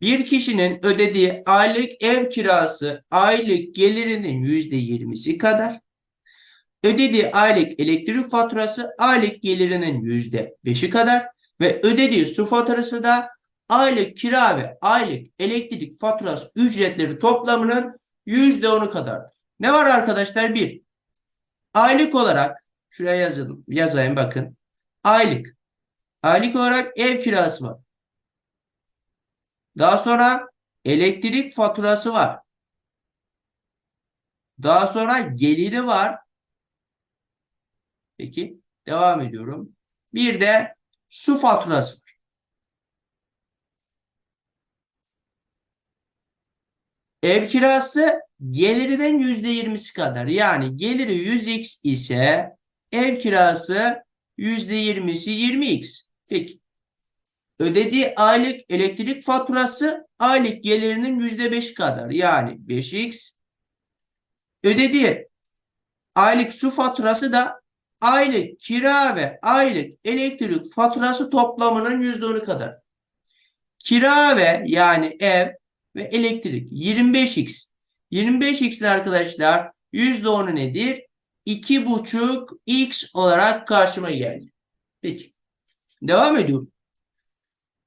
Bir kişinin ödediği aylık ev kirası aylık gelirinin %20'si kadar. Ödediği aylık elektrik faturası aylık gelirinin %5'i kadar ve ödediği su faturası da aylık kira ve aylık elektrik faturası ücretleri toplamının %10'u kadardır. Ne var arkadaşlar? Bir, aylık olarak şuraya yazalım, yazayım bakın. Aylık. Aylık olarak ev kirası var. Daha sonra elektrik faturası var. Daha sonra geliri var. Peki devam ediyorum. Bir de su faturası var. Ev kirası gelirinin %20'si kadar. Yani geliri 100x ise ev kirası %20'si 20x. Peki. Ödediği aylık elektrik faturası aylık gelirinin %5 kadar. Yani 5x. Ödediği aylık su faturası da aylık kira ve aylık elektrik faturası toplamının %10'u kadar. Kira ve yani ev ve elektrik 25x. 25x ile arkadaşlar %10'u nedir? 2,5x olarak karşıma geldi. Peki. Devam ediyorum.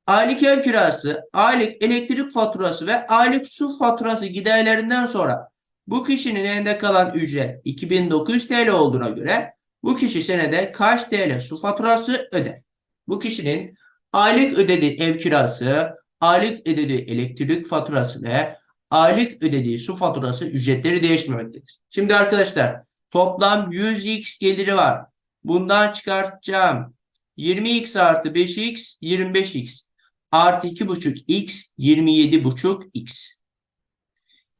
Aylık ev kirası, aylık elektrik faturası ve aylık su faturası giderlerinden sonra bu kişinin elinde kalan ücret 2900 TL olduğuna göre bu kişi senede kaç TL su faturası öder? Bu kişinin aylık ödediği ev kirası, aylık ödediği elektrik faturası ve aylık ödediği su faturası ücretleri değişmemektedir. Şimdi arkadaşlar toplam 100x geliri var. Bundan çıkartacağım 20x artı 5x 25x artı 2,5x 27,5x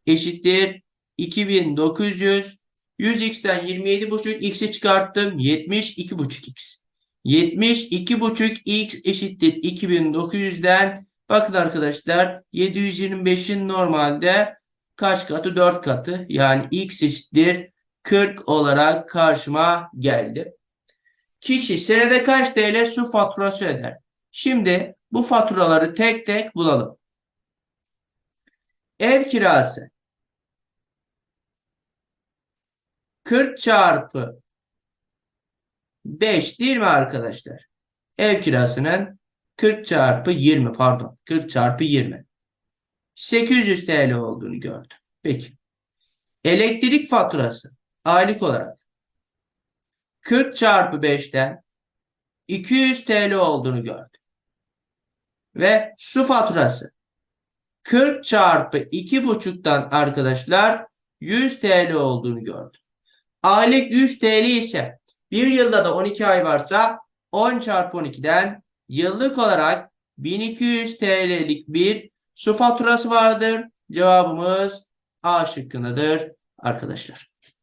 eşittir 2900 100x'ten 27,5x'i çıkarttım. 72,5x 72,5x eşittir 2900'den bakın arkadaşlar 725'in normalde kaç katı? 4 katı. Yani x eşittir 40 olarak karşıma geldi. Kişi senede kaç TL su faturası öder? Şimdi bu faturaları tek tek bulalım. Ev kirası 40 çarpı 5 değil mi arkadaşlar? Ev kirasının 40 çarpı 20 pardon 40 çarpı 20 800 TL olduğunu gördüm. Peki. Elektrik faturası aylık olarak 40 çarpı 5'ten 200 TL olduğunu gördüm. Ve su faturası 40 çarpı 2,5'tan arkadaşlar 100 TL olduğunu gördüm. Aylık 100 TL ise bir yılda da 12 ay varsa 10 çarpı 12'den yıllık olarak 1200 TL'lik bir su faturası vardır. Cevabımız A şıkkındadır arkadaşlar.